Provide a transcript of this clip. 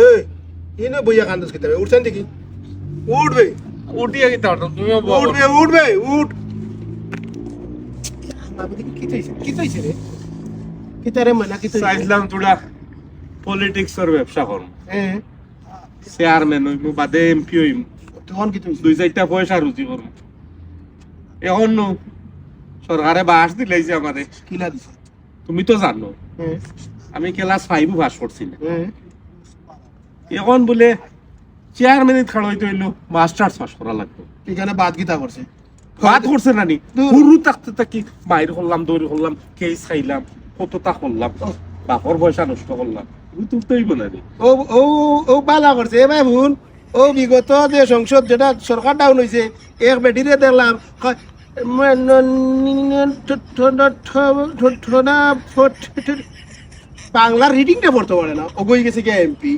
এই ইনে বইয়া কান্দস কিতাবে উঠছেন দেখি? উঠবে উঠিয়ে পারতো তুমি উঠবে উঠবে উঠ কি চাইছে? কি চাইছে রে? কি তারে মনা কি চাইছে চাইছিলাম তোরা পলিটিক্সের ব্যবসা করম হ্যাঁ চেয়ারম্যান হইম বাদে এমপি হইম। তখন কি চাইছে? দুই চারটা পয়সা রুজি করম এখন নো সরকারে বাস দিলাইছে আমারে কিলা দিছে? তুমি তো জানো আমি ক্লাস ফাইভ পাস হ্যাঁ এখন বলে চেয়ারম্যানের খাড়া হইতে হইল মাস্টার্স পাস করা লাগবে। এখানে বাদ গীতা করছে। বাদ করছে নানি। পুরু থাকতে থাকি মায়ের করলাম দৌড় করলাম কেস খাইলাম কতটা করলাম বাপর পয়সা নষ্ট করলাম। তুলতেই নানি ও ও ও বালা করছে। এ ভাই ভুল ও বিগত যে সংসদ যেটা সরকার ডাউন হয়েছে এক বেটিরে দেখলাম বাংলার রিডিংটা পড়তে পারে না। ও গই গেছে কে এমপি